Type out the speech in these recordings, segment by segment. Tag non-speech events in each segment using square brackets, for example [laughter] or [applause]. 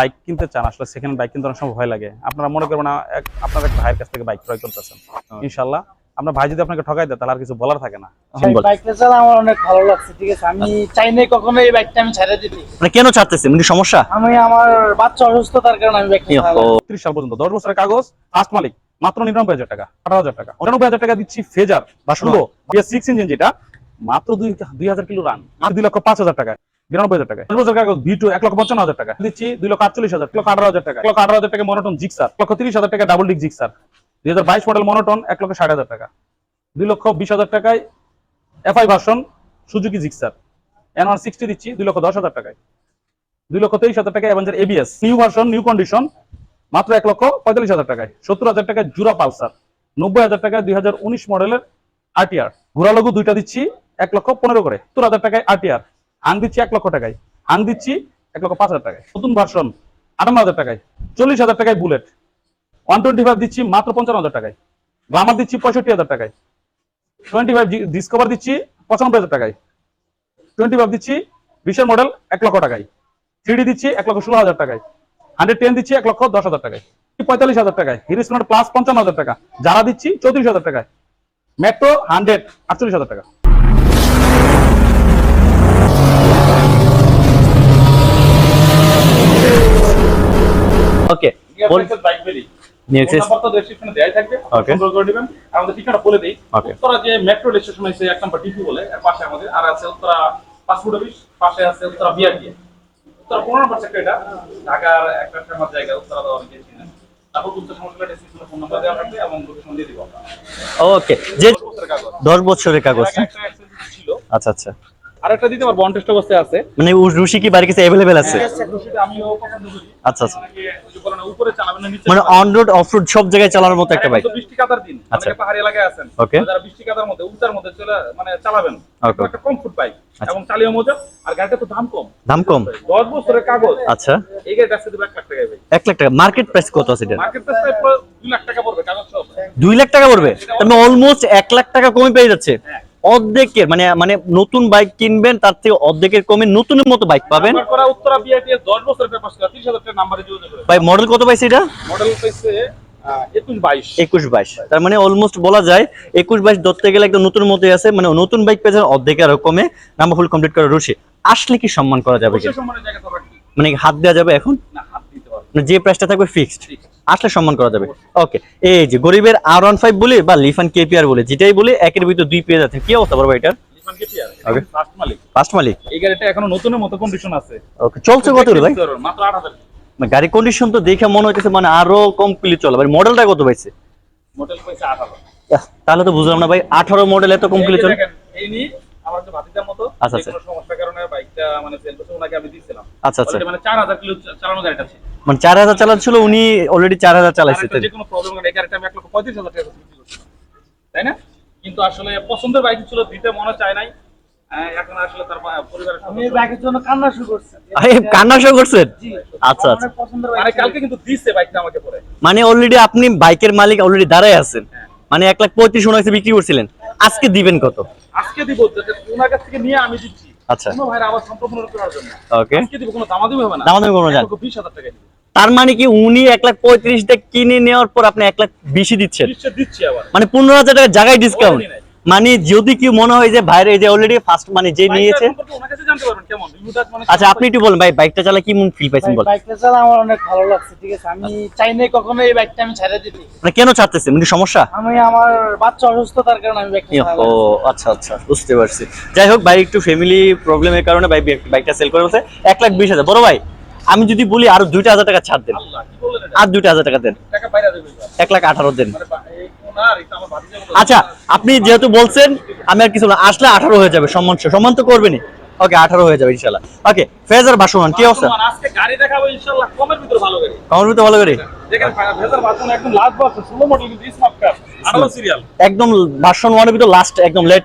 Bike কিনতে চান আসলে সেকেন্ড বাইক কিনতে অনেক সময় ভয় লাগে। আপনারা মনে করবেন আপনার এক ভাইয়ের কাছ থেকে বাইক ক্রয় করতেছেন। ইনশাল্লাহ। আপনার ভাই যদি আপনাকে ঠকাই দেয় তাহলে আর কিছু বলার থাকে না। বাইকটা চালা আমার অনেক ভালো লাগছে ঠিক আছে? আমি চাই নাই কখনো এই বাইকটা আমি ছেড়ে দিতে। মানে কেন ছাড়তেছে মানে সমস্যা? আমি আমার বাচ্চা অসুস্থতার কারণে আমি বাইকটা চালাই ত্রিশ সাল পর্যন্ত দশ বছরের কাগজ ফার্স্ট মালিক মাত্র নিরানব্বই হাজার টাকা আঠারো হাজার টাকা। নিরানব্বই হাজার টাকা দিচ্ছি ফেজার বা ষোলো সিক্স ইঞ্জিন যেটা মাত্র দুই দুই হাজার কিলো রান আর দুই লক্ষ পাঁচ হাজার টাকা বিরানব্বই হাজার টাকা দশ কাগজ ভি টু এক লক্ষ পঞ্চান্ন হাজার টাকা। দিচ্ছি দুই লক্ষ আটচল্লিশ হাজার লক্ষ আঠারো হাজার টাকা। লক্ষ আঠারো হাজার টাকা মনোটন জিক্সার লক্ষ তিরিশ হাজার টাকা ডাবল ডিক জিক্সার দুই হাজার বাইশ মডেল মনোটন এক লক্ষ ষাট হাজার টাকা। দুই লক্ষ বিশ হাজার টাকায় FI version Suzuki Gixxer N sixty দিচ্ছি দুই লক্ষ দশ হাজার টাকায়। দুই লক্ষ তেইশ হাজার টাকা Avenger ABS new version new condition মাত্র এক লক্ষ পঁয়তাল্লিশ হাজার টাকায়। সত্তর হাজার টাকায় জুরা পালসার নব্বই হাজার টাকায় দুই হাজার উনিশ মডেলের আরটিআর ঘোড়া দুইটা দিচ্ছি এক লক্ষ পনেরো করে। সত্তর হাজার টাকায় আরটিআর হাং দিচ্ছি এক লক্ষ টাকায়। হাং দিচ্ছি এক লক্ষ পাঁচ হাজার টাকায়। নতুন ভার্সন আটান্ন হাজার টাকায়। চল্লিশ হাজার টাকায় বুলেট ওয়ান টোয়েন্টি ফাইভ দিচ্ছি মাত্র পঞ্চান্ন হাজার টাকায়। গ্লামার দিচ্ছি পঁয়ষট্টি হাজার টাকায়। টোয়েন্টি ফাইভ ডিসকভার দিচ্ছি পঁচানব্বই হাজার টাকায়। টোয়েন্টি ফাইভ দিচ্ছি বিশের মডেল এক লক্ষ টাকায়। থ্রি দিচ্ছি এক লক্ষ ষোলো হাজার টাকায়। হান্ড্রেড টেন দিচ্ছি এক লক্ষ দশ হাজার টাকায়। পঁয়তাল্লিশ হাজার টাকায়। হিরো স্প্লেন্ডার প্লাস পঞ্চান্ন হাজার টাকা। যারা দিচ্ছি চৌত্রিশ হাজার টাকায়। মেট্রো হান্ড্রেড আটচল্লিশ হাজার টাকা। আমাদের ঠিকানা বলে দেই। Okay. উত্তরা যে মেট্রো স্টেশন এক নম্বর ডিপি বলে পাশে আমাদের। আর আছে উত্তরা পাসপোর্ট অফিস পাশে আছে উত্তরা বিআরটি উত্তরা পনেরো নম্বর সেক্টর এটা। ঢাকার একটা ফেমাস জায়গা উত্তরা তো অনেকে চিনেন। ওকে যে দশ বছরের কাগজ। আচ্ছা আচ্ছা। আর একটা দিতে পারব অনটেস্ট অবস্থায় আছে। মানে রুশি কি বাড়ির কাছে অ্যাভেলেবেল আছে? আমিও পছন্দ করি। আচ্ছা আচ্ছা। অনেকে ওই যে বলে না, উপরে চালাবেন না নিচে মানে অন রোড অফ রোড সব জায়গায় চালানোর মতো একটা বাইক বৃষ্টি কাদার দিন। আচ্ছা। পাহাড়ি এলাকায় আছেন. যারা বৃষ্টি কাদার মধ্যে উঁচার মধ্যে চলে মানে চালাবেন। একটা কমফোর্ট বাইক আচ্ছা। এবং চালিয়ে মজা আর গাড়িটা তো দাম কম। দাম কম? দশ বছরের কাগজ। আচ্ছা। এই গাড়িটা দেবে এক লাখ টাকায় ভাই এক লাখ টাকা। মার্কেট প্রাইস কত আছে এটা মার্কেট প্রাইস প্রায় দুই লাখ টাকা পড়বে কাগজ সব দুই লাখ টাকা পড়বে? মানে অলমোস্ট এক লাখ টাকা কমে পেয়ে যাচ্ছে। হ্যাঁ। অর্ধেকের মানে মানে নতুন বাইক কিনবেন তার থেকে অর্ধেকের কমে নতুনের মতো বাইক পাবেন। ভাই মডেল কত পাইছে এটা? মডেল পাইছে একুশ বাইশ। তার মানে অলমোস্ট বলা যায় একুশ বাইশ ধরতে গেলে একদম নতুন মতোই আছে মানে নতুন বাইক পেয়েছেন আরও কমে নাম্বার ফুল কমপ্লিট করে রুশি। আসলে কি সম্মান করা যাবে মানে হাত দেওয়া যাবে এখন? যে প্রাইসটা থাকবে ফিক্সড আসলে সম্মান করা যাবে। ওকে এই যে গরিবের আর ওয়ান ফাইভ বলি বা লিফান কেপিআর বলে যেটাই বলি একের ভিতর দুই পেয়ে যাচ্ছে। কি অবস্থা বলব এটার? কন্ডিশন মানে গাড়ি তো দেখে মনে মানে আরও কমপ্লিট চলে। ভাই মডেলটা কত পাইছে? তাহলে তো বুঝলাম না ভাই আঠারো মডেল এত এই চলে। আচ্ছা, সমস্যার কারণে বাইকটা মানে সেল করতে ওনাকে আমি দিয়েছিলাম আচ্ছা আচ্ছা। মানে চার হাজার কিলো চালানো গাড়িটা ছিল। মানে চার হাজার চালাচ্ছিল উনি অলরেডি চার হাজার চালাইছে যে কোনো প্রবলেম আমি এক লক্ষ পঁয়ত্রিশ হাজার টাকা তাই না? কিন্তু আসলে পছন্দের বাইক ছিল দিতে মনে চায় নাই। এখন আসলে তার পরিবারের আমি বাইকের জন্য কান্না শুরু করছি। আরে কান্না করছেন? আচ্ছা আচ্ছা। মানে বাইক কালকে কিন্তু দিচ্ছে বাইকটা আমাকে পরে। মানে অলরেডি আপনি বাইকের মালিক অলরেডি দাঁড়ায় আছেন। হ্যাঁ। মানে এক লাখ পঁয়ত্রিশ ওনাকে বিক্রি করছিলেন। আজকে দিবেন কত? আজকে দিব ওনার কাছ থেকে নিয়ে আমি দিচ্ছি। আচ্ছা। ভাইরা আবার সম্পূর্ণ করার জন্য। ওকে দিব কোনো দামাদামি হবে না। দামাদামি করব না, যান। এক লক্ষ বিশ হাজার টাকা দিব। তার মানে কি উনি এক লাখ পঁয়ত্রিশ কিনে নেওয়ার পর আপনি এক লাখ বেশি দিচ্ছেন মানে পনেরো হাজার টাকা জায়গায় ডিসকাউন্ট। মানে যদি কি মনে হয় যে ভাইরে এই যে অলরেডি ফার্স্ট মানে যে নিয়েছে মানে আচ্ছা আপনি একটু বলেন ভাই বাইকটা চালা কি মন ফিল পাইছেন বল বাইকটা চালা আমার অনেক ভালো লাগছে ঠিক আছে? আমি চাই নাই কখনো এই বাইকটা আমি ছেড়ে দিতে। মানে কেন ছাড়তেছেন? মানে সমস্যা? আমি আমার বাচ্চা অসুস্থতার কারণে আমি বাইকটা ও আচ্ছা আচ্ছা বুঝতে পারছি। যাই হোক ভাই একটু ফ্যামিলি প্রবলেমের কারণে ভাই বাইকটা সেল করে বলছে এক লাখ বিশ হাজার। বড় ভাই আমি যদি বলি আরও দুইটা হাজার টাকা ছাড় দেন? আর দুইটা হাজার টাকা দেন। টাকা বাইরে দেবে এক লাখ আঠারো দেন। বলে- আচ্ছা আপনি যেহেতু বলছেন আমি আর কিছু না আসলে আঠারো হয়ে যাবে সম্মান সম্মান তো করবেনই। ওকে আঠারো হয়ে যাবে ইনশাল্লাহ। ওকে ফেজার বাসমান কি অবস্থা? বর্তমান আজকে গাড়ি দেখাবো ইনশাআল্লাহ কমের ভিতরে ভালো গাড়ি। করে দেখেন একদম লাস্ট বক্স ষোলো মডেল কিন্তু স্মার্ট কার আঠারো সিরিয়াল একদম ভার্সন ওয়ানের ভিতর লাস্ট একদম লেট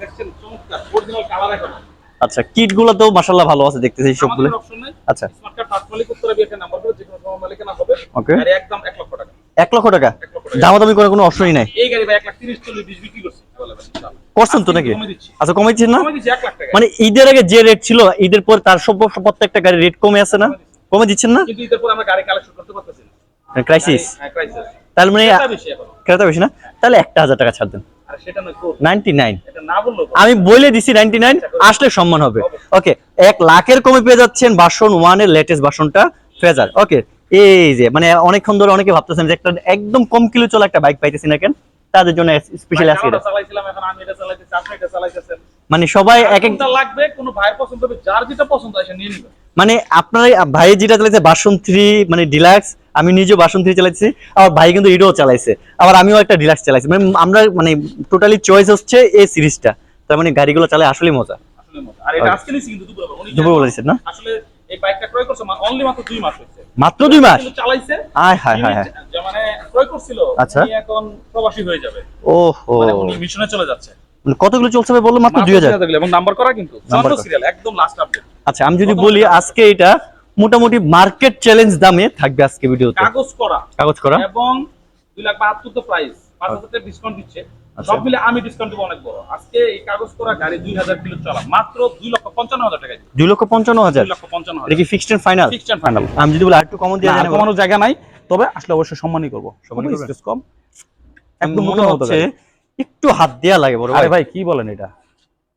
দেখছেন চমৎকার অরিজিনাল কালার এখন। আচ্ছা কিটগুলো তো ভালো আছে দেখতেছি সবগুলো। আচ্ছা। স্মার্ট কার্ড ফার্স্ট মালিক উত্তরা বিয়ে নাম্বার করে যে কোনো সময় মালিকানা হবে। Okay. একদম এক লক্ষ টাকা। এক লক্ষ টাকা? টাকা। দামাদামি করার কোনো অপশনই নাই? গাড়ি করছেন তো নাকি? আচ্ছা কমেছেন না? মানে ঈদের আগে যে রেট ছিল ঈদের পর তার সব প্রত্যেকটা গাড়ির রেট কমে আছে না? কমে দিচ্ছেন না? গাড়ি ক্রাইসিস হ্যাঁ ক্রাইসিস তাহলে মানে এটা বেশি এখন। ক্রেতা বেশি না? তাহলে একটা হাজার টাকা ছাড় দেন। আমি বলে দিছি নাইনটি নাইন আসলে সম্মান হবে। ওকে এক লাখের কমে পেয়ে যাচ্ছেন বাসন ওয়ানের লেটেস্ট বাসনটা ফেজার ওকে এই যে মানে অনেকক্ষণ ধরে অনেকে ভাবতেছেন যে একটা একদম কম কিলো চলা একটা বাইক পাইতেছি না কেন? তাদের জন্য স্পেশাল আজকে মানে সবাই এক এক কোনটা লাগবে কোনো ভাইয়ের পছন্দ হবে যার যেটা পছন্দ সে নিয়ে নিবে। মানে আপনার ভাই যেটা চালাইছে বাসন থ্রি মানে ডিলাক্স আমি নিজেও বাসন থ্রি চালাইছি আমার ভাই কিন্তু এটাও চালাইছে। আবার আমিও একটা ডিলাক্স চালাইছি। মানে আমরা মানে টোটালি চয়েস হচ্ছে এই সিরিজটা তার মানে গাড়িগুলো চালায় আসলে মজা। আসলে মজা। আর এটা আজকে নিছি কিন্তু দুপুরে উনি দুপুর বলেছেন না? আসলে এই বাইকটা ক্রয় করছে অনলি মাত্র দুই মাস হয়েছে। মাত্র দুই মাস? চালাইছে। আয় হায় হায় হায়। মানে ক্রয় করছিল আচ্ছা। এখন প্রবাসী হয়ে যাবে। ওহো। মানে উনি মিশনে চলে যাচ্ছে। মানে কতগুলো চলছে বলল মাত্র দুই হাজার? এবং নাম্বার করা কিন্তু। সিরিয়াল একদম লাস্ট আপডেট আচ্ছা আমি যদি বলি আজকে এটা মোটামুটি মার্কেট চ্যালেঞ্জ দামে থাকবে আজকে ভিডিওতে কাগজ করা। কাগজ করা? এবং দুই লাখ বাহাত্তর তো প্রাইস পাঁচ হাজার ডিসকাউন্ট দিচ্ছে। সব মিলে আমি ডিসকাউন্ট দিব অনেক বড়। আজকে এই কাগজ করা গাড়ি দুই হাজার কিলো চলা মাত্র দুই লক্ষ পঞ্চান্ন হাজার টাকা দুই লক্ষ পঞ্চান্ন হাজার? লক্ষ পঞ্চান্ন এটা হাজার কি fixed and final fixed and final আমি যদি বলি আরেকটু কমন দিয়ে দেন কমানোর জায়গা নাই। তবে আসলে অবশ্যই সম্মানই করব। সম্মানই কম। একদম মনে হচ্ছে একটু হাত দেয়া লাগে বড় আরে ভাই। ভাই কি বলেন এটা?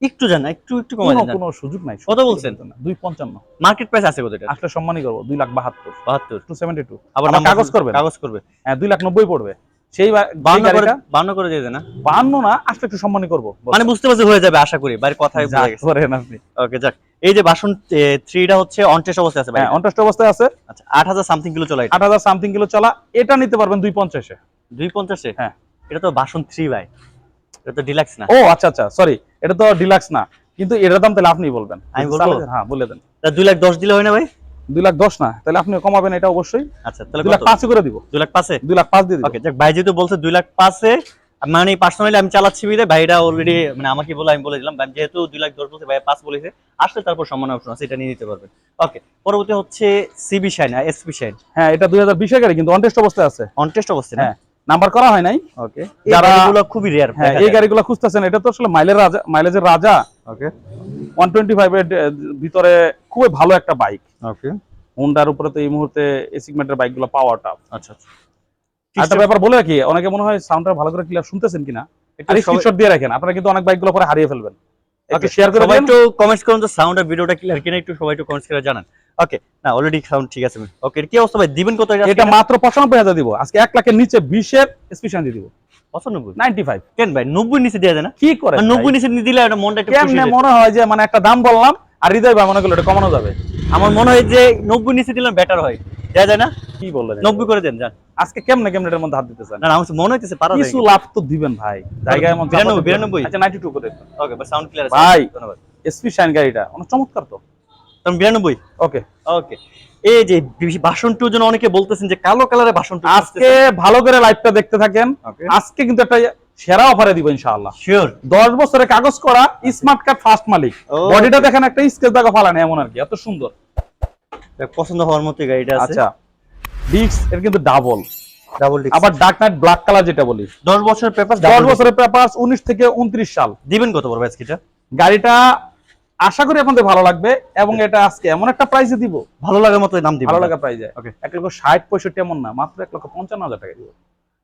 একটু জানা একটু একটু কমাই দেন। কোনো সুযোগ নাই। কত বলছেন? দুই পঞ্চান্ন। মার্কেট প্রাইস আছে কত এটা আসলে সম্মানই করব। দুই লাখ বাহাত্তর। 72 টু সেভেন্টি টু আবার আবার কাগজ করবে কাগজ করবে। হ্যাঁ দুই লাখ নব্বই পড়বে। সেই বা- সেই 52 করে গাড়িটা? 52 করে দিয়ে দেন না? বান্ন না আসলে একটু সম্মানই করব। মানে বুঝতে পারছি হয়ে যাবে আশা করি বাইরের কথাই বুঝে গেছে। করেন আপনি। ওকে যাক। এই যে বাসন 3টা হচ্ছে অনটেস্ট অবস্থায় আছে ভাই হ্যাঁ অন্টাস্ট অবস্থায় আছে। আচ্ছা 8000 সামথিং কিলো চলে এটা। আট হাজার সামথিং কিলো চলা এটা নিতে পারবেন দুই পঞ্চাশে। 250 এ হ্যাঁ। এটা তো বাসন 3 ভাই। এটা তো ডিলাক্স না। ও আচ্ছা আচ্ছা সরি এটা তো ডিলাক্স না। কিন্তু এটার দাম তাহলে আপনি বলবেন। আমি বলব? হ্যাঁ বলে দেন। 2 লাখ 10 দিলে হয় না ভাই? দুই লাখ দশ না তাহলে আপনি কমাবেন এটা অবশ্যই। আচ্ছা তাহলে দুই লাখ পাঁচই করে দিব। 2 লাখ পাঁচে? দুই লাখ পাঁচ দিয়ে ওকে যাক ভাই যেহেতু বলছে দুই লাখ পাঁচে মানে পার্সোনালি আমি চালাচ্ছি বিদে ভাইরা অলরেডি মানে আমাকে বলে আমি বলে দিলাম যেহেতু দুই লাখ 10 বলছে ভাই পাঁচ বলেছে আসলে তারপর সম্মান অপশন আছে এটা নিয়ে নিতে পারবেন। ওকে পরবর্তী হচ্ছে সিবি শাইন এসপি শাইন হ্যাঁ এটা দুই হাজার বিশের গাড়ি কিন্তু অনটেস্ট অবস্থায় আছে। অনটেস্ট অবস্থায় হ্যাঁ। নাম্বার করা হয় নাই। ওকে যারা- এগুলো খুবই রেয়ার হ্যাঁ এই গাড়িগুলো খুঁজতেছেন এটা তো আসলে মাইলের রাজা মাইলেজের রাজা। ওকে ওয়ান টোয়েন্টি ফাইভের ভিতরে খুবই ভালো একটা বাইক ওকে হোন্ডার উপরে তো এই মুহূর্তে বাইকগুলো আচ্ছা আচ্ছা। ব্যাপার বলে রাখি অনেকে মনে হয় সাউন্ডটা ভালো করে ক্লিয়ার শুনতেছেন কিনা একটু স্ক্রিনশট দিয়ে রাখেন আপনারা কিন্তু অনেক বাইকগুলো পরে হারিয়ে ফেলবেন। একটু শেয়ার করে দেন। একটু কমেন্টস করুন তো সাউন্ড আর ভিডিওটা ক্লিয়ার কিনা একটু সবাই একটু কমেন্টস করে জানান। ওকে না অলরেডি সাউন্ড ঠিক আছে ওকে কি অবস্থা ভাই? দিবেন কত এটা? এটা মাত্র দিব। আজকে এক লাখের নিচে বিশের স্পেশাল দিয়ে দিব। 95 নাইনটি ফাইভ কেন ভাই? 90 নিচে দেয়া যায় না? কি করে 90 নিচে দিলে এটা মনটা একটু কেমনে মনে হয় যে মানে একটা দাম বললাম আর হৃদয় ভাই মনে করল এটা কমানো যাবে? আমার মনে হয় যে 90 নিচে দিলে বেটার হয়। দেয়া যায় না? কি বললেন 90 করে দেন যান। আজকে কেমনে কেমনে এটার মধ্যে হাত দিতে চান না আমার মনে হইতেছে পারা কিছু লাভ তো দিবেন ভাই। জায়গায় মধ্যে 92, 92 আচ্ছা নাইনটি টু করে ওকে বাস সাউন্ড ক্লিয়ার আছে। ভাই। ধন্যবাদ। এসপি শাইন গাড়িটা অনেক চমৎকার তো। 92 ওকে ওকে এই যে ভাষণ জন্য অনেকে বলতেছেন যে কালো কালারের ভাষণ টু আজকে ভালো করে লাইভটা দেখতে থাকেন। আজকে কিন্তু একটা সেরা অফারে দিব ইনশাআল্লাহ। শিওর দশ বছরের কাগজ করা স্মার্ট কার্ড ফার্স্ট মালিক। বডিটা দেখেন একটা স্কেচ দাগা ফালানি এমন আর কি এত সুন্দর। পছন্দ হওয়ার মতো গাড়িটা আছে। আচ্ছা। ডিস্ক এর কিন্তু ডাবল ডাবল ডিস্ক আবার ডার্ক নাইট ব্ল্যাক কালার যেটা বলি। 10 বছরের পেপার দশ বছরের পেপার উনিশ থেকে উনত্রিশ সাল। দিবেন কত বড় আজকেটা গাড়িটা আশা করি আপনাদের ভালো লাগবে এবং এটা আজকে এমন একটা প্রাইসে দিব। ভালো লাগার মতো নাম দিব ভালো লাগা প্রাইসে ওকে এক লক্ষ ষাট পঁয়ষট্টি এমন না মাত্র এক লক্ষ পঞ্চান্ন হাজার টাকা দিব।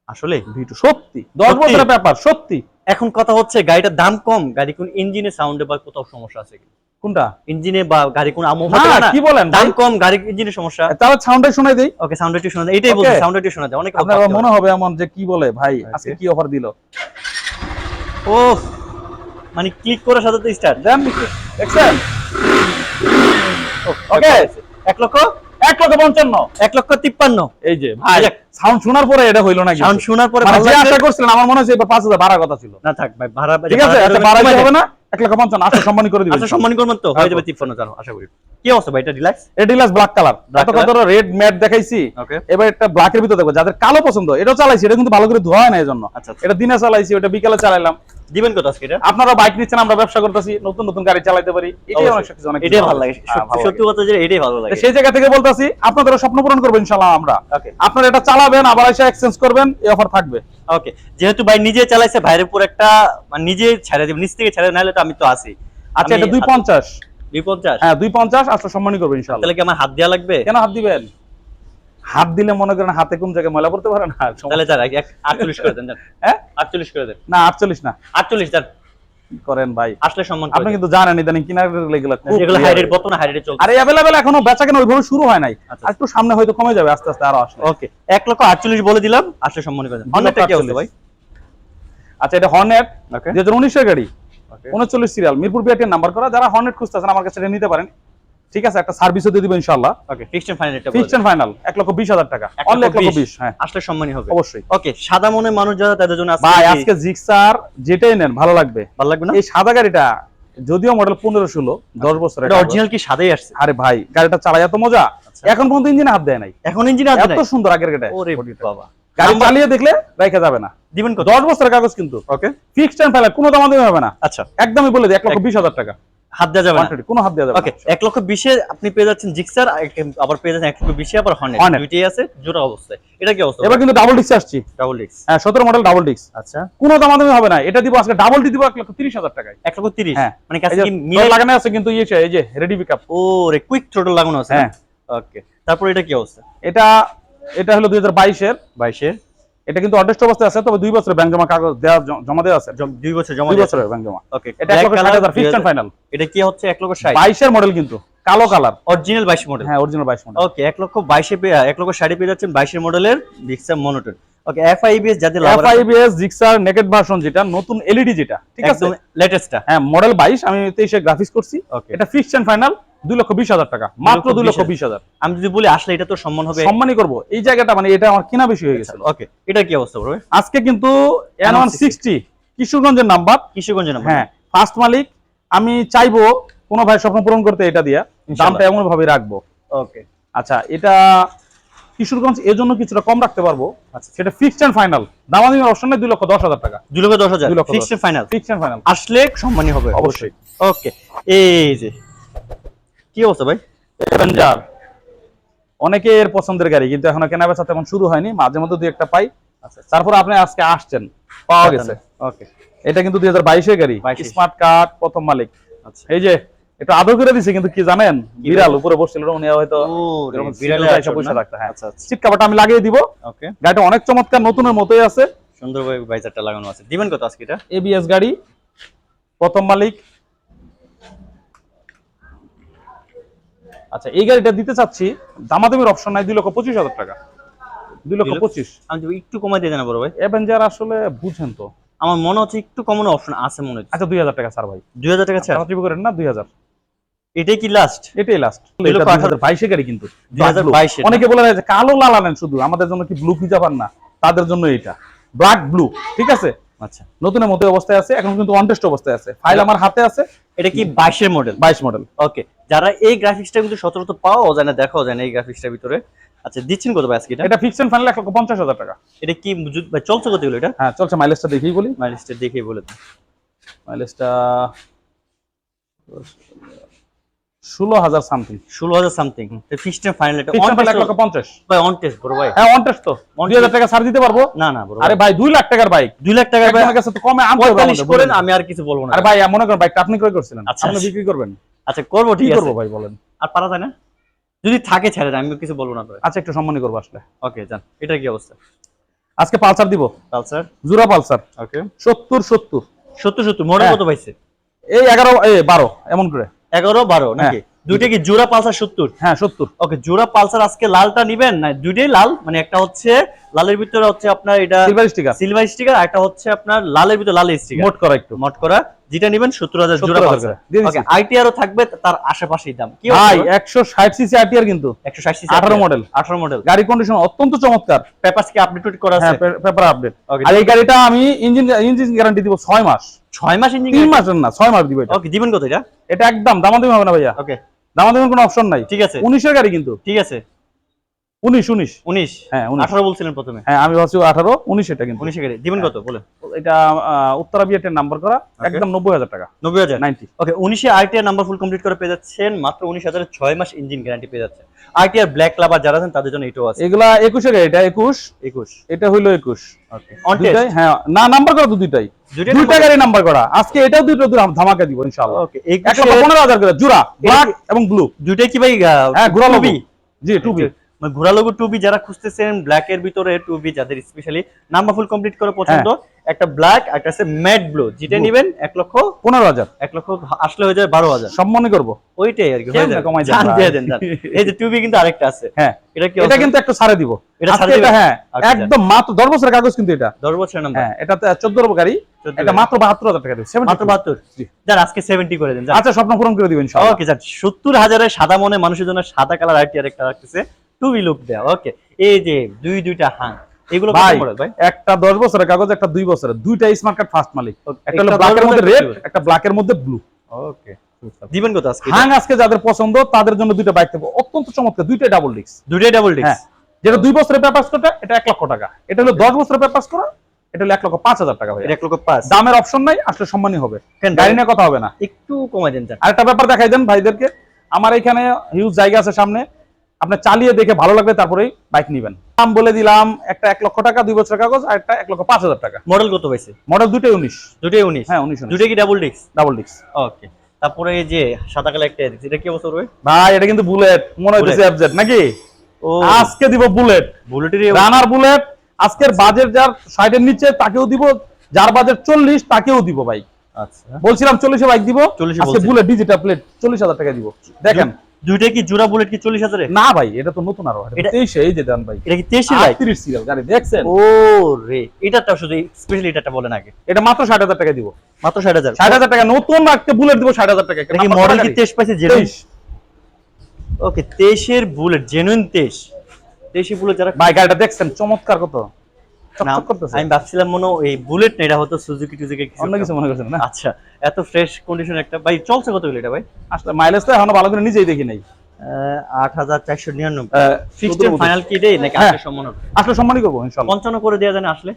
আসলে ভিটু সত্যি দশ? বছরের ব্যাপার সত্যি। এখন কথা হচ্ছে গাড়িটার দাম কম গাড়ি কোন ইঞ্জিনে সাউন্ডে বা কোথাও সমস্যা আছে কোনটা? ইঞ্জিনে বা গাড়ি কোন আমো না, কি বলেন দাম কম গাড়ি ইঞ্জিনে সমস্যা। তাহলে সাউন্ডটাই শোনাই দেই। ওকে সাউন্ড একটু শোনা যায় এটাই. বলছি সাউন্ড একটু শোনা যায় অনেক আপনার মনে হবে এমন যে কি বলে ভাই আজকে কি অফার দিল? ও মানে ক্লিক করার সাথে তো স্টার্ট দেন দেখছেন? ওকে এক লক্ষ? এক লক্ষ পঞ্চান্ন। এক লক্ষ তিপ্পান্ন। এই যে ভাই সাউন্ড শোনার পরে এটা হইল না সাউন্ড শোনার পরে মানে যে আশা করছিলেন আমার মনে হচ্ছে পাঁচ হাজার বাড়ার কথা ছিল। না থাক ভাই ভাড়া ঠিক আছে আচ্ছা বাড়া হবে না? এক লক্ষ পঞ্চান্ন আচ্ছা সম্মানী করে দিবেন। আচ্ছা সম্মান করবেন তো। হয়ে যাবে তিপ্পান্ন জানো আশা করি। কি অবস্থা ভাই এটা রিল্যাক্স এডিলাস ব্ল্যাক কালার এত কত রেড ম্যাট দেখাইছি। এবার একটা ব্ল্যাকের ভিতর দেখো যাদের কালো পছন্দ এটাও চালাইছি এটা কিন্তু ভালো করে ধোয়া হয় না এই জন্য আচ্ছা আচ্ছা। এটা দিনে চালাইছি ওটা বিকালে চালাইলাম। দিবেন কত আজকে এটা? আপনারা বাইক নিচ্ছেন আমরা ব্যবসা করতেছি নতুন নতুন গাড়ি চালাইতে পারি। এটাই অনেক। কিছু অনেক এটাই ভালো লাগে। হ্যাঁ, সত্যি কথা যে এটাই ভালো লাগে। সেই জায়গা থেকে বলতেছি আপনাদের স্বপ্ন পূরণ করব ইনশাল্লাহ আমরা। ওকে আপনারা এটা চালাবেন আবার এসে এক্সচেঞ্জ করবেন এই অফার থাকবে। ওকে যেহেতু ভাই নিজে চালাইছে ভাইয়ের উপর একটা মানে নিজে ছেড়ে দেবে নিচ থেকে ছেড়ে নাহলে তো আমি তো আছি। আচ্ছা এটা দুই পঞ্চাশ। দুই পঞ্চাশ? হ্যাঁ দুই পঞ্চাশ আসলে সম্মানই করব ইনশাল্লাহ তাহলে কি আমার হাত দেওয়া লাগবে? কেন হাত দিবেন? হাত দিলে মনে করেন হাতে কোন জায়গায় ময়লা পড়তে পারে না? তাহলে আটচল্লিশ করে দেন হ্যাঁ? করে দেন। না আটচল্লিশ না। আটচল্লিশ করেন ভাই। আসলে সম্মান আপনি কিন্তু জানেন ইদানিং কিনার এগুলো খুব যেগুলো rare। হাই রেট বর্তমানে হাই চলছে। আর অ্যাভেলেবেল এখনও বেচা কেনা ওইভাবে শুরু হয় নাই। আচ্ছা। আর একটু সামনে হয়তো কমে যাবে আস্তে আস্তে আরও আসলে ওকে এক লক্ষ আটচল্লিশ বলে দিলাম আসলে সম্মান করে। দেন কি অবস্থা ভাই? আচ্ছা এটা হর্নেট ওকে। দুই হাজার উনিশের গাড়ি। ওকে। উনচল্লিশ সিরিয়াল মিরপুর বিআরটির নাম্বার করা। যারা হর্নেট খুঁজতেছেন আমার কাছে এটা নিতে পারেন। ঠিক আছে একটা সার্ভিসও দিয়ে দিবো ইনশাল্লাহ ওকে ফিক্সড ফাইনাল এটা ফিক্সড ফাইনাল এক লক্ষ বিশ হাজার টাকা। অনলি এক লক্ষ লক্ষ বিশ। বিশ হ্যাঁ। আসলে সম্মানই হবে। অবশ্যই। ওকে সাদা মনে মানুষ যারা তাদের জন্য আজকে ভাই আজকে জিক্সার যেটাই নেন ভালো লাগবে। ভালো লাগবে না? এই সাদা গাড়িটা যদিও মডেল পনেরো ষোলো দশ বছর এটা অরিজিনাল কি? সাদাই আসছে। আরে ভাই গাড়িটা চালাই এত মজা। এখন পর্যন্ত ইঞ্জিনে হাত দেয় নাই। এখন ইঞ্জিন আছে এত সুন্দর আগের গাড়ি ওরে বাবা। গাড়ি চালিয়ে দেখলে রেখে যাবে না। দিবেন কত? দশ বছরের কাগজ কিন্তু। ওকে ফিক্সড এন্ড ফাইনাল কোনো দামাদামি হবে না। আচ্ছা। একদমই বলে দিই এক লক্ষ বিশ হাজার টাকা। হাত দেওয়া যাবে কোনো হাত দেওয়া যাবে ওকে এক লক্ষ বিশে আপনি পেয়ে যাচ্ছেন জিক্সার আবার পেয়ে যাচ্ছেন এক লক্ষ বিশে আবার হর্নেট দুইটাই আছে জোড়া অবস্থায়। এটা কি অবস্থা? এবার কিন্তু ডাবল ডিক্স আসছি। ডাবল ডিক্স হ্যাঁ সতেরো মডেল ডাবল ডিক্স আচ্ছা। কোনো দামাদামি হবে না। এটা দিব আজকে ডাবল ডি দিব এক লক্ষ তিরিশ হাজার টাকায়। এক লক্ষ তিরিশ? হ্যাঁ। মানে কাছে মিলে লাগানো আছে কিন্তু ইয়ে এই যে রেডি পিকআপ ও রে কুইক থ্রোটল লাগানো আছে হ্যাঁ। ওকে তারপর এটা কি অবস্থা? এটা এটা হলো দুই হাজার বাইশের। বাইশের। এটা কিন্তু অর্ডেস্ট অবস্থায় আছে তবে দুই বছরের ব্যাংক জমা কাগজ দেওয়া জমা দেওয়া আছে। দুই বছর জমা দুই বছরের ব্যাংক জমা। ওকে এটা এক লক্ষ ষাট হাজার ফিক্সড এন্ড ফাইনাল এটা কি হচ্ছে এক লক্ষ ষাট? বাইশের মডেল কিন্তু কালো কালার অরিজিনাল বাইশ মডেল হ্যাঁ অরিজিনাল বাইশ মডেল ওকে এক লক্ষ বাইশে পেয়ে এক লক্ষ ষাটে পেয়ে যাচ্ছেন বাইশের মডেলের ডিক্সা মনোটন ওকে এফ আইবিএস যাদের এফআইবিএস জিক্সার নেকেড ভার্সন যেটা নতুন এলইডি যেটা ঠিক আছে? লেটেস্টটা হ্যাঁ মডেল বাইশ আমি তেইশে গ্রাফিক্স করছি। ওকে এটা ফিক্সড এন্ড ফাইনাল দুই লক্ষ বিশ হাজার টাকা মাত্র দুই লক্ষ বিশ হাজার। আমি যদি বলি আসলে এটা তো সম্মান হবে সম্মানই করব। এই জায়গাটা মানে এটা আমার কিনা বেশি হয়ে গেছিল ওকে এটা কি অবস্থা বলবে আজকে কিন্তু এন ওয়ান সিক্সটি কিশোরগঞ্জের নাম্বার। কিশোরগঞ্জের নাম্বার। হ্যাঁ ফার্স্ট মালিক। আমি চাইব কোনো ভাই স্বপ্ন পূরণ করতে এটা দিয়া। দামটা এমন ভাবে রাখব। ওকে আচ্ছা এটা কিশোরগঞ্জ এর জন্য কিছুটা কম রাখতে পারব। আচ্ছা। সেটা ফিক্সড এন্ড ফাইনাল দামাদামির অপশন নেই দুই লক্ষ দশ হাজার টাকা। দুই লক্ষ দশ হাজার। Fixed final fixed and final আসলে সম্মানই হবে অবশ্যই। ওকে এই যে কি অবস্থা ভাই? অ্যাভেঞ্জার অনেকে এর পছন্দের গাড়ি কিন্তু এখনও কেনা বেচা তেমন শুরু হয়নি মাঝে মধ্যে দুই একটা পাই। আচ্ছা তারপর আপনি আজকে আসছেন পাওয়া গেছে। ওকে। এটা কিন্তু দুই হাজার বাইশের গাড়ি স্মার্ট কার্ড প্রথম মালিক। আচ্ছা। এই যে একটু আদর করে দিছে কিন্তু কি জানেন? বিড়াল উপরে বসছিল উনি হয়তো বিড়ালে এসে বসে থাকতো, হ্যাঁ। আচ্ছা আচ্ছা। সিট কাভারটা আমি লাগিয়ে দিব। ওকে। গাড়িটা অনেক চমৎকার নতুনের মতোই আছে। সুন্দর সুন্দরভাবে বাইজারটা লাগানো আছে। দিবেন কত আজকে এটা? এবিএস গাড়ি প্রথম মালিক আচ্ছা এই গাড়িটা দিতে চাচ্ছি দামাদামির অপশন নাই দুই লক্ষ পঁচিশ হাজার টাকা। দুই লক্ষ পঁচিশ। আমি একটু কমাই দিয়ে দেন বড় ভাই। অ্যাভেঞ্জার আসলে বুঝেন তো। আমার মনে হচ্ছে একটু কমানো অপশন আছে মনে হচ্ছে। আচ্ছা দুই হাজার টাকা স্যার ভাই। দুই হাজার টাকা ছাড়? চাকরি করেন না দুই হাজার। এটাই কি লাস্ট এটাই লাস্ট। বাইশে গাড়ি কিন্তু। 2022 এর না? অনেকে বলে কালো লাল আনেন শুধু আমাদের জন্য কি ব্লু খুঁজে পান না? তাদের জন্য এটা। ব্ল্যাক ব্লু ঠিক আছে? আচ্ছা নতুনের মতো অবস্থায় আছে এখন কিন্তু অনটেস্ট অবস্থায় আছে। ফাইল আমার হাতে আছে এটা কি বাইশের মডেল বাইশ মডেল ওকে যারা এই গ্রাফিক্সটা কিন্তু সচরাচর পাওয়া যায় না দেখাও যায় না এই গ্রাফিক্সটার ভিতরে। আচ্ছা দিচ্ছেন কত ভাই আজকে এটা? ফিক্সড ফাইনাল এক লক্ষ পঞ্চাশ হাজার টাকা। এটা কি ভাই চলছে কত এটা? হ্যাঁ চলছে মাইলেজটা দেখেই বলি। মাইলেজটা দেখে বলে মাইলেজটা ষোলো হাজার সামথিং ষোলো হাজার সামথিং ফিক্সড ফাইনাল এটা অন ফাইনাল এক লক্ষ পঞ্চাশ। ভাই অন টেস্ট বড় ভাই। হ্যাঁ অনটেস্ট তো। দুই হাজার টাকা ছাড় দিতে পারব? না না আরে ভাই দুই লাখ টাকার বাইক দুই লাখ টাকা ভাই একজনের কাছে তো কমে আনতে পঁয়তাল্লিশ করেন আমি আর কিছু বলব না। আরে ভাই মনে করেন বাইকটা আপনি ক্রয় করছিলেন আচ্ছা, আপনি আচ্ছা। বিক্রি করবেন। আচ্ছা করব ঠিক করব ভাই বলেন? আর পারা যায় না? যদি থাকে ছেড়ে আমি কিছু বলব না আচ্ছা একটু সম্মানই করব আসলে। ওকে যান। এটা কি অবস্থা? আজকে পালসার দিব। পালসার? জুরা পালসার। ওকে। সত্তর সত্তর। সত্তর সত্তর। মডেল হ্যাঁ। কত পাইছে? এই এগারো এ বারো এমন করে। এগারো বারো নাকি? দুইটা কি জোড়া পালসার সত্তর? হ্যাঁ সত্তর। ওকে জোড়া পালসার আজকে লালটা নিবেন? না দুইটাই লাল মানে একটা হচ্ছে লালের ভিতরে হচ্ছে আপনার এটা সিলভার স্টিকার সিলভার স্টিকার আর একটা হচ্ছে আপনার লালের ভিতরে লাল স্টিকার মোট করা একটু। মোট করা। যেটা নিবেন সত্তর হাজার জোড়া 70,000 পালসার দিয়ে দিচ্ছি। ওকে আইটি আরও থাকবে তার আশেপাশেই দাম। কি ভাই একশো ষাট সিসি আরটিআর কিন্তু। একশো ষাট 18 model। আঠারো মডেল গাড়ি কন্ডিশন অত্যন্ত চমৎকার। পেপারস কি আপডেট করা হ্যাঁ আছে পেপার আপডেট আর এই গাড়িটা আমি ইঞ্জিন ইঞ্জিন গ্যারান্টি দিব ছয় মাস। ছয় মাস ইঞ্জিন তিন মাসের না ছয় মাস দিব ওকে দিবেন কত এটা? এটা একদম দামাদামি হবে না ভাইয়া। ওকে দামাদামির কোনো অপশন নাই। ঠিক আছে। উনিশের গাড়ি কিন্তু। ঠিক আছে। উনিশ উনিশ। উনিশ? হ্যাঁ আঠারো বলছিলেন প্রথমে? হ্যাঁ আমি ভাবছি আঠারো উনিশ এটা কিন্তু। উনিশে গেলে দিবেন কত? বলে এটা উত্তরা বিয়েটের নাম্বার করা একদম নব্বই হাজার টাকা। নব্বই হাজার? নাইনটি ওকে উনিশে আরটিআর নাম্বার ফুল কমপ্লিট করে পেয়ে যাচ্ছেন মাত্র উনিশ ছয় মাস ইঞ্জিন গ্যারান্টি পেয়ে যাচ্ছে। আরটিআর ব্ল্যাক লাভার যারা আছেন তাদের জন্য এটাও আছে। এগুলা এটা একুশ। একুশ। এটা হইল একুশ। হ্যাঁ না নাম্বার করা তো দুইটাই। দুইটাই দুইটা গাড়ি নাম্বার করা। আজকে এটাও দুটো ধামাকা দিব ইনশাআল্লাহ। ওকে পনেরো হাজার করে জোড়া ব্ল্যাক এবং ব্লু দুইটাই কি ভাই হ্যাঁ জি টুবি মানে ঘোরা লোগো টুবি যারা খুঁজতেছেন ব্ল্যাক এর ভিতরে টুবি যাদের স্পেশালি নাম্বার ফুল কমপ্লিট করে পছন্দ একটা ব্ল্যাক একটা আছে ম্যাট ব্লু যেটা। নিবেন এক লক্ষ পনেরো হাজার। এক লক্ষ আসলে হয়ে যাবে বারো হাজার। সব করব। ওইটাই আর কি হয়ে কমাই দিয়ে দেন এই যে টুবি কিন্তু আরেকটা আছে। হ্যাঁ। এটা কি এটা কিন্তু একটু ছাড়ে দিব। এটা ছাড়ে এটা হ্যাঁ আচ্ছা, একদম মাত্র দশ বছরের কাগজ কিন্তু এটা। দশ বছরের নাম্বার হ্যাঁ এটা চোদ্দ গাড়ি এটা মাত্র বাহাত্তর হাজার টাকা দিবে মাত্র। আজকে সেভেন্টি করে দেন। আচ্ছা স্বপ্ন পূরণ করে দিবেন ইনশাআল্লাহ ওকে যান। সত্তর হাজারের সাদা মনে মানুষের জন্য সাদা কালার আইটি আরেকটা রাখতেছে টুবি লুক দেওয়া ওকে এই যে দুই দুইটা হাং এগুলো ভাই একটা দশ বছরের কাগজ একটা বছরের দুইটা স্মার্ট কার্ড ফার্স্ট মালিক। একটা হলো ব্ল্যাকের মধ্যে রেড একটা ব্ল্যাকের মধ্যে ব্লু ওকে দিবেন কত আজকে? হাং আজকে যাদের পছন্দ তাদের জন্য দুইটা বাইক থাকবে। অত্যন্ত চমৎকার দুইটাই ডাবল ডিস্ক দুইটাই ডাবল ডিস্ক হ্যাঁ যেটা দুই বছরের এটা এক লক্ষ টাকা। এটা হলো দশ বছরের পেপার করা এটা হলো এক লক্ষ পাঁচ হাজার টাকা ভাই লক্ষ দামের অপশন নাই আসলে সম্মানই হবে। গাড়ি নিয়ে কথা হবে না। একটু কমাই দেন যান আরেকটা ব্যাপার দেখাই দেন ভাইদেরকে। আমার এখানে হিউজ জায়গা আছে সামনে। আপনি চালিয়ে দেখে ভালো লাগবে তারপরেই বাইক নিবেন। দাম বলে দিলাম একটা এক লক্ষ টাকা দুই বছরের কাগজ আর একটা এক লক্ষ পাঁচ হাজার টাকা। মডেল কত পাইছে মডেল দুটোই উনিশ। দুটোই উনিশ? হ্যাঁ উনিশ দুটোই কি double disc double disc okay তারপরে এই যে সাদা কালার একটা এটা কি অবস্থা হবে ভাই এটা কিন্তু বুলেট। মনে Bullet। এফজেড নাকি? ও। আজকে দিব বুলেট। বুলেটের রানার বুলেট। আজকের বাজেট যার সাইডের নিচে তাকেও দিব। যার বাজেট চল্লিশ তাকেও দিব ভাই। আচ্ছা। বলছিলাম চল্লিশে বাইক দিব। 40 এ আজকে বুলেট ডিজিটাল প্লেট চল্লিশ হাজার টাকা দিব। দেখেন। দুইটা কি জোড়া বুলেট কি না ভাই এটা তো নতুন আরও এটা- এই যে দেন ভাই। এটা কি তেইশের বাইক আটত্রিশ সিরিয়াল গাড়ি দেখছেন? ও রে এটাটা শুধু স্পেশালি এটাটা বলেন আগে। এটা মাত্র ষাট হাজার টাকা দিব। মাত্র ষাট হাজার? ষাট হাজার টাকা নতুন একটা বুলেট দিব ষাট হাজার টাকা এটা কি মডেল কি তেইশ পাইছে? যেটা তেইশ। ওকে তেইশের বুলেট জেনুইন তেইশ। তেইশের বুলেট যারা ভাই গাড়িটা দেখছেন চমৎকার কত? আমি ভাবছিলাম মনে এই বুলেট না এটা হতো সুজুকি টুজুকি অন্য কিছু মনে করছেন না? আচ্ছা এত ফ্রেশ কন্ডিশন একটা ভাই চলছে কত এটা ভাই? আসলে মাইলেজ এখনও ভালো করে নিজেই দেখি নাই। আট হাজার চারশো নিরানব্বই। ফিক্সড ফাইনাল কি দেয় নাকি হ্যাঁ। আসলে সম্মান আসলে সম্মানই করব পঞ্চান্ন করে দেওয়া যায় না আসলে?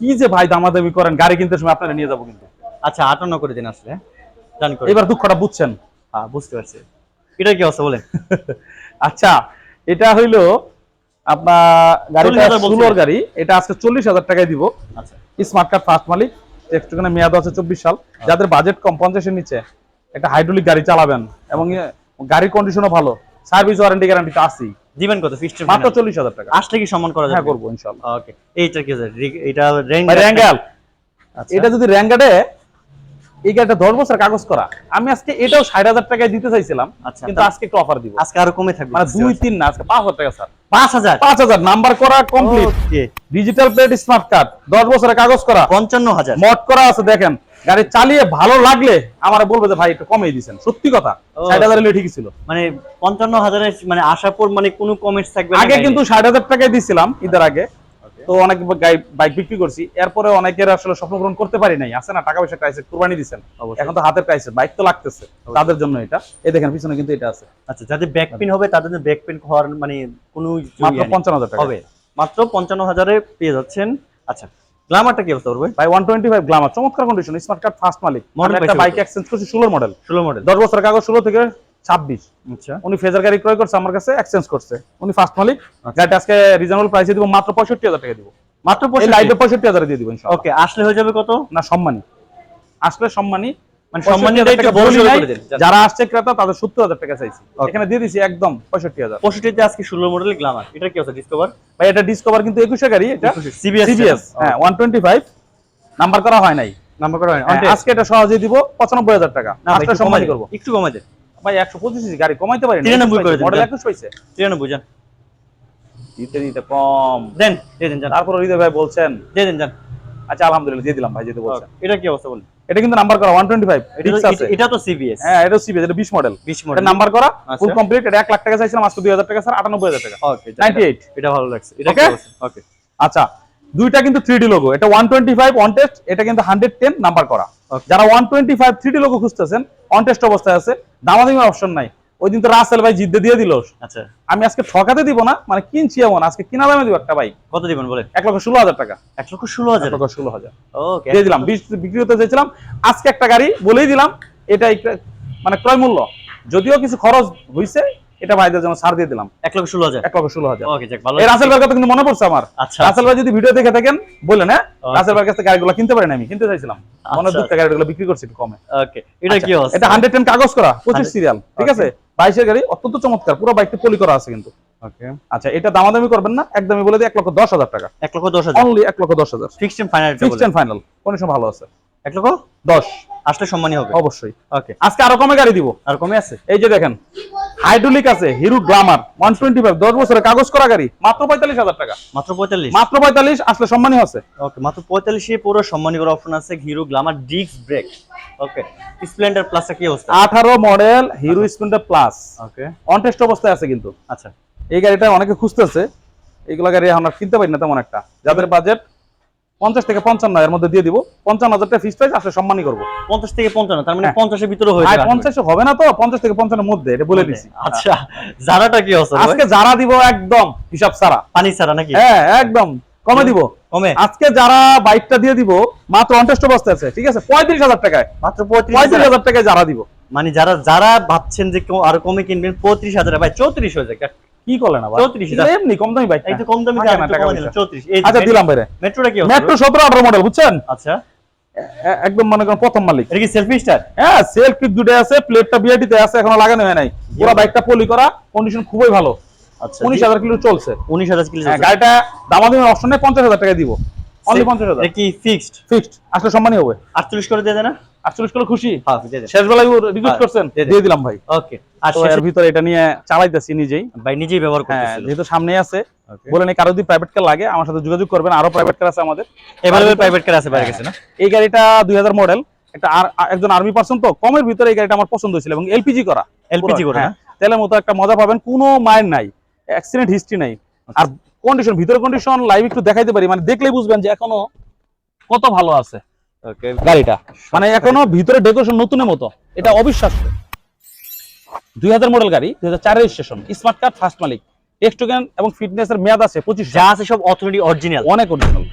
কি যে ভাই দামাদামি করেন গাড়ি কিনতে সময় আপনারা নিয়ে যাব কিন্তু। আচ্ছা আটান্ন করে দিন আসলে জান করে এবার দুঃখটা বুঝছেন। হ্যাঁ বুঝতে পারছি। এটা কি অবস্থা বলেন? [laughs] আচ্ছা এটা হইল আপনার গাড়িটা 40,000 ষোলোর গাড়ি। এটা আজকে চল্লিশ হাজার টাকায় দিব। আচ্ছা। স্মার্ট কার্ড ফার্স্ট মালিক। একটুখানি মেয়াদ আছে চব্বিশ সাল। যাদের বাজেট কম পঞ্চাশের নিচে একটা হাইড্রোলিক গাড়ি চালাবেন। এবং এ গাড়ির কন্ডিশনও ভালো। সার্ভিস ওয়ারেন্টি গ্যারান্টি তো আছেই। দিবেন কত? ফিক্সড মাত্র চল্লিশ হাজার টাকা। আসলে কি সম্মান করা হ্যাঁ যাবে করব ইনশাল্লাহ। ওকে এইটা কি এটা র্যাঙ্গাল আচ্ছা। এটা যদি র্যাঙ্গাডে এই গাড়িটা দশ বছর কাগজ করা। আমি আজকে এটাও ষাট হাজার টাকায় দিতে চাইছিলাম আচ্ছা, কিন্তু আজকে একটু অফার দিব। আজকে আরও কমে থাকবে মানে দুই তিন না আজকে পাঁচ হাজার টাকা স্যার। পাঁচ হাজার? পাঁচ হাজার নাম্বার করা complete digital plate smart card দশ বছরের কাগজ করা। পঞ্চান্ন হাজার। মড করা আছে দেখেন গাড়ি চালিয়ে ভালো লাগলে আমার বলবে যে ভাই একটু কমিয়ে দিয়েছেন সত্যি কথা ষাট হাজার ঠিকই ছিল। মানে পঞ্চান্ন হাজারের মানে আসার পর মানে কোনো কমেন্টস থাকবে আগে কিন্তু ষাট হাজার টাকায় দিয়েছিলাম ঈদের আগে। তো অনেক বাইক বিক্রি করছি। এরপরে অনেকের আসলে স্বপ্ন পূরণ করতে পারি নাই। আছে না? টাকা পয়সা ক্রাইসিস কুরবানি দিচ্ছেন এখন তো হাতের ক্রাইসিস বাইক তো লাগতেছে। তাদের জন্য এটা। এই দেখেন পিছনে কিন্তু এটা আছে। আচ্ছা যাদের ব্যাক পেন হবে তাদের জন্য ব্যাক পেন হওয়ার মানে কোনো মাত্র পঞ্চান্ন হাজার টাকা। হবে। মাত্র পঞ্চান্ন হাজারে পেয়ে যাচ্ছেন। আচ্ছা গ্লামারটা কি অবস্থা করবে ভাই? ওয়ান টোয়েন্টি ফাইভ গ্লামার চমৎকার কন্ডিশন স্মার্ট কার্ড ফার্স্ট মালিক। মডেল একটা বাইক? এক্সচেঞ্জ করছি ষোলোর মডেল ষোলো মডেল দশ বছর কাগজ ষোলো থেকে ছাব্বিশ। আচ্ছা। উনি ফেজার গাড়ি ক্রয় করছে আমার কাছে এক্সচেঞ্জ করছে। উনি ফার্স্ট মালিক। আচ্ছা। গাড়িটা আজকে রিজনেবল প্রাইসে দিব মাত্র পঁয়ষট্টি হাজার টাকা দিব। মাত্র লাইভে পঁয়ষট্টি? হাজারে দিয়ে দিব ওকে আসলে হয়ে যাবে কত? না সম্মানী। আসলে সম্মানী। মানে 65,000 টাকা বড় বলি সড়ো নাই, করে দিন। যারা আসছে ক্রেতা তাদের সত্তর হাজার টাকা চাইছি। এখানে দিয়ে দিছি একদম পঁয়ষট্টি হাজার। পঁয়ষট্টিতে আজকে ষোলো মডেলের গ্লামার এটা কি আছে ডিসকভার ভাই এটা ডিসকভার কিন্তু একুশে গাড়ি এটা সিবিএস সিবিএস হ্যাঁ ওয়ান টোয়েন্টি ফাইভ নাম্বার করা হয় নাই। নাম্বার করা হয় হ্যাঁ, আজকে এটা সহজে দিব পঁচানব্বই হাজার টাকা। আজকে সম্মানী করব। একটু কমাই দেন। ভাই একশো পঁচিশ গাড়ি কমাইতে পারি 93 করে মডেল পাইছে দিতে দিতে কম। দেন দিয়ে দেন যান। তারপর হৃদয় ভাই বলছেন। দিয়ে দেন যান। আচ্ছা আলহামদুলিল্লাহ দিয়ে দিলাম ভাই যেতে বলছেন। এটা কি অবস্থা বলুন? এটা কিন্তু নাম্বার করা ওয়ান টোয়েন্টি ফাইভ এটা তো- আছে। এটা তো সিবিএস হ্যাঁ এটা সিবিএস এটা বিশ মডেল বিশ এটা মডেল নাম্বার করা আচ্ছা। ফুল কমপ্লিট এটা এক লাখ টাকা চাইছিলাম আজকে দুই হাজার টাকা স্যার আটানব্বই হাজার টাকা। ওকে নাইনটি এইট এটা ভালো লাগছে। এটা? ওকে আচ্ছা দুইটা কিন্তু থ্রি ডি লোগো এটা one twenty five on test এটা কিন্তু হান্ড্রেড টেন নাম্বার করা। যারা one twenty five three D logo খুঁজতেছেন অন টেস্ট অবস্থায় আছে দামাদামি অপশন নাই। ওই দিন তো রাসেল ভাই জিদ্দে দিয়ে দিল। আচ্ছা। আমি আজকে ঠকাতে দিব না মানে কিনছি এমন আজকে কিনা দামে দিব একটা বাইক কত দিবেন বলেন? এক লক্ষ ষোলো হাজার টাকা। এক লক্ষ ষোলো হাজার? লক্ষ ষোলো হাজার। ওকে দিয়ে দিলাম বিক্রি হতে চেয়েছিলাম আজকে একটা গাড়ি বলেই দিলাম এটা একটা- মানে ক্রয় মূল্য। যদিও কিছু খরচ হয়েছে এটা ভাইদের জন্য ছাড় দিয়ে দিলাম। এক লক্ষ ষোলো হাজার। এক লক্ষ ষোলো হাজার। ওকে ভালো এই রাসেল ভাইয়ের কথা কিন্তু মনে পড়ছে আমার। আচ্ছা। রাসেল ভাই যদি ভিডিও দেখে থাকেন বললেন হ্যাঁ আচ্ছা। রাসেল ভাইয়ের কাছে গাড়িগুলো কিনতে পারেন আমি কিনতে চাইছিলাম। মনে আচ্ছা। দুঃখে গাড়িগুলো বিক্রি করছি একটু কমে। ওকে এটা কি এটা হান্ড্রেড টেন কাগজ করা পঁচিশ সিরিয়াল ঠিক আছে? বাইশের গাড়ি অত্যন্ত চমৎকার পুরো বাইকটি পলি করা আছে কিন্তু। আচ্ছা এটা দামাদামি করবেন না একদমই বলে দিই এক লক্ষ দশ হাজার টাকা। এক লক্ষ দশ হাজার। অনলি এক লক্ষ দশ হাজার। Fixed final fixed final condition ভালো আছে। এক লক্ষ দশ। আসলে সম্মানই হবে। অবশ্যই। ওকে। আজকে আরও কমে গাড়ি দিব। আর কমে আছে? এই যে দেখেন হাইড্রোলিক আছে Hero Glamour one twenty five দশ বছরের কাগজ করা গাড়ি মাত্র পঁয়তাল্লিশ হাজার টাকা। মাত্র পঁয়তাল্লিশ? মাত্র পঁয়তাল্লিশ আসলে সম্মানই আছে ওকে মাত্র পঁয়তাল্লিশে পুরো সম্মানী করা অপশন আছে Hero Glamour disc brake okay Splendor প্লাসটা কি অবস্থা? আঠারো model Hero Splendor plus okay on test অবস্থায় আছে কিন্তু। আচ্ছা। এই গাড়িটা অনেকে খুঁজতেছে এইগুলা গাড়ি আর কিনতে পারি না তেমন একটা। যাদের বাজেট পঞ্চাশ থেকে পঞ্চান্ন এর মধ্যে দিয়ে দিব। পঞ্চান্ন হাজার টাকা ফিক্স প্রাইস আসলে সম্মানই করব। পঞ্চাশ থেকে পঞ্চান্ন তার মানে হ্যাঁ। পঞ্চাশের ভিতরে হয়ে যাবে। পঞ্চাশ হবে না তো? পঞ্চাশ থেকে পঞ্চান্নের মধ্যে এটা বলে দিছি। আচ্ছা যারাটা কি ভাই? আজকে যারা দিব একদম হিসাব ছাড়া। পানি ছাড়া নাকি? হ্যাঁ একদম কমে দিব। কমে? আজকে যারা বাইকটা দিয়ে দিব মাত্র অনটেস্ট অবস্থায় আছে ঠিক আছে? পঁয়ত্রিশ হাজার টাকায়। মাত্র পঁয়ত্রিশ হাজার। টাকায় যারা দিব। মানে যারা যারা ভাবছেন যে আরও কমে কিনবেন পঁয়ত্রিশ হাজার ভাই চৌত্রিশ হয়ে যায়। কি করলেন আবার? 34 এমনি কম দামি বাইক এই তো কম দামি না টাকা পয়সা। চৌত্রিশ। আচ্ছা দিলাম বাইরে। মেট্রোটা কি মেট্রো সতেরো আঠারো মডেল বুঝছেন? আচ্ছা। একদম মনে করেন প্রথম মালিক। এটা কি সেলফি স্টার হ্যাঁ সেলফ দুটো আছে প্লেটটা বিআইটিতে আছে এখনও লাগানো হয় নাই। পুরো বাইকটা পলি করা কন্ডিশন খুবই ভালো। আচ্ছা উনিশ হাজার কিলো চলছে। উনিশ হাজার কিলো হ্যাঁ, গাড়িটা দামাদামি অপশন নেই পঞ্চাশ হাজার টাকা দিব। অনলি পঞ্চাশ হাজার। এটা কি ফিক্সড ফিক্সড আসলে সম্মানই হবে। আটচল্লিশ করে দিয়ে দেয় না আটচল্লিশ কিলো খুশি? হ্যাঁ শেষ বেলায় রিকোয়েস্ট হ্যাঁ, করছেন? দিয়ে দিলাম ভাই। ওকে আর এর ভিতরে এটা নিয়ে চালাইতেছি নিজেই। ভাই নিজেই ব্যবহার হ্যাঁ করতেছিল যেহেতু সামনে আছে। বলেন কারও যদি প্রাইভেট কার লাগে আমার সাথে যোগাযোগ করবেন আরও প্রাইভেট কার আছে আমাদের। এভাবে প্রাইভেট কার আছে বাইরে গেছে না? এই গাড়িটা দুই হাজার মডেল একটা একজন আর্মি পার্সন তো কমের ভিতরে এই গাড়িটা আমার পছন্দ হয়েছিল এবং এলপিজি করা। এলপিজি করে হ্যাঁ, তেলের মতো একটা মজা পাবেন কোনো মায়ের নাই অ্যাক্সিডেন্ট হিস্ট্রি নাই। আর কন্ডিশন ভিতরে কন্ডিশন লাইভ একটু দেখাইতে পারি মানে দেখলেই বুঝবেন যে এখনও কত ভালো আছে। গাড়িটা। মানে এখনও ভিতরে ডেকোরেশন নতুনের মতো। এটা অবিশ্বাস্য। দুই হাজার মডেল গাড়ি দুই হাজার স্মার্ট কার্ড ফার্স্ট মালিক। টেক্সটোকেন এবং ফিটনেস এর মেয়াদ আছে পঁচিশ যা আছে সব অথরিটি অরিজিনাল অনেক অরিজিনাল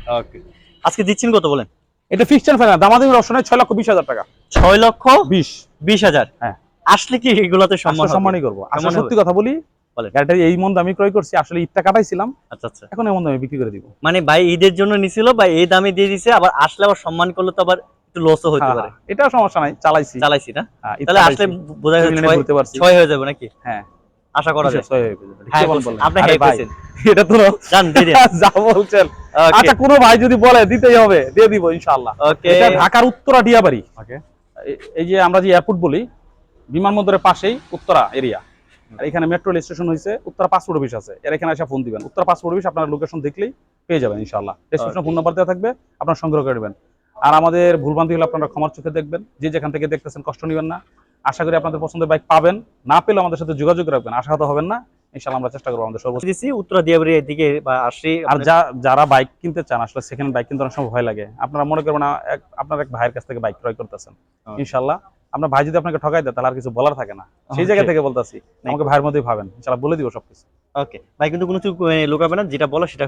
আজকে দিচ্ছেন কত বলেন? এটা ফিক্সড ফাইনাল দামাদামির অপশনে ছয় লক্ষ বিশ হাজার টাকা। ছয় লক্ষ বিশ। বিশ হাজার? হ্যাঁ। আসলে কি এগুলাতে সম্মান সম্মান সম্মানই করব। কেমন সত্যি কথা বলি গাড়িটা এই মন দামি ক্রয় করছি আসলে ঈদটা কাটাইছিলাম। আচ্ছা আচ্ছা। এখন এমন দামে বিক্রি করে দিব। মানে ভাই ঈদের জন্য নিছিল এই দামে দিয়ে দিছে আবার আসলে আবার সম্মান করলে তো আবার একটু লসও হতে হ্যাঁ, পারে। হ্যাঁ, এটাও সমস্যা নাই চালাইছি। চালাইছি না? হ্যাঁ, তাহলে আসলে বোঝা ছয়- হয়ে যাবে নাকি? হ্যাঁ। আশা করা যায়। ছয় হয়ে যাবে। হ্যাঁ কি বলেন বলছেন। বলেন? আপনি হ্যাঁ ভাই, এটা তো জান দিয়ে [laughs] যা বলছেন। আচ্ছা কোনো ভাই যদি বলে দিতেই হবে দিয়ে দিব ইনশাআল্লাহ। এটা ঢাকার উত্তরা ডিয়াবাড়ি। ওকে এই যে আমরা যে এয়ারপোর্ট বলি বিমানবন্দরের পাশেই উত্তরা এরিয়া। আর এখানে মেট্রো রেল স্টেশন হয়েছে উত্তর পাসপোর্ট অফিস আছে। এর এখানে এসে ফোন দিবেন। উত্তর পাসপোর্ট অফিস আপনার লোকেশন দেখলেই পেয়ে যাবেন ইনশাআল্লাহ। স্টেশন ফোন নাম্বার দেওয়া থাকবে আপনার সংগ্রহ করে নেবেন। আর আমাদের ভুলভ্রান্তি হলে আপনারা ক্ষমার চোখে দেখবেন। যে যেখান থেকে দেখতেছেন কষ্ট নেবেন না। আশা করি আপনাদের পছন্দের বাইক পাবেন। না পেলে আমাদের সাথে যোগাযোগ রাখবেন। আশাহত হবেন না। ইনশাআল্লাহ আমরা চেষ্টা করব আমাদের সর্বোচ্চ দিচ্ছি উত্তরা দিয়াবাড়ি এদিকে বা আসি আর যা যারা বাইক কিনতে চান আসলে সেখানে বাইক কিনতে অনেক সময় ভয় লাগে। আপনারা মনে করবেন আপনার এক ভাইয়ের কাছ থেকে বাইক ক্রয় করতেছেন। ইনশাআল্লাহ ইনশাল্লাহ আমরা ভাই যদি আপনাকে ঠকাই দেয় তাহলে আর কিছু বলার থাকে না। সেই জায়গা থেকে বলতেছি আমাকে ভাইয়ের মধ্যেই ভাবেন। ইনশাল্লাহ বলে দিব সবকিছু। ওকে ভাই কিন্তু কোনো কিছু লুকাবে না। যেটা বলো সেটা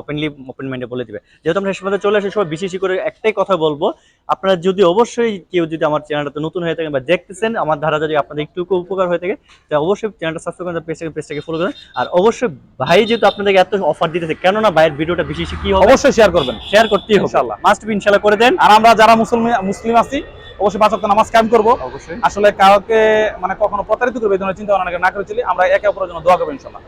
ওপেনলি ওপেন মাইন্ডে বলে দিবে। যেহেতু আমরা শেষ পর্যন্ত চলে আসি সবাই বেশি বেশি করে একটাই কথা বলব। আপনারা যদি অবশ্যই কেউ যদি আমার চ্যানেলটা নতুন হয়ে থাকেন বা দেখতেছেন আমার ধারা যদি আপনাদের একটু উপকার হয়ে থাকে তাহলে অবশ্যই চ্যানেলটা সাবস্ক্রাইব করেন পেজটাকে পেজটাকে ফলো করেন আর অবশ্যই ভাই যেহেতু আপনাদেরকে এত অফার দিতেছে কেননা ভাইয়ের ভিডিওটা বেশি বেশি কি হবে? অবশ্যই শেয়ার করবেন। শেয়ার করতেই হবে। ইনশাআল্লাহ। মাস্ট বি ইনশাআল্লাহ করে দেন। আর আমরা যারা মুসলিম মুসলিম আছি অবশ্যই পাঁচ ওয়াক্ত নামাজ কায়েম করব। অবশ্যই। আসলে কাউকে মানে কখনো প্রতারিত করবে এই ধরনের চিন্তা ভাবনা না করে চলি আমরা একে অপরের জন্য দোয়া করব ইনশাল্লাহ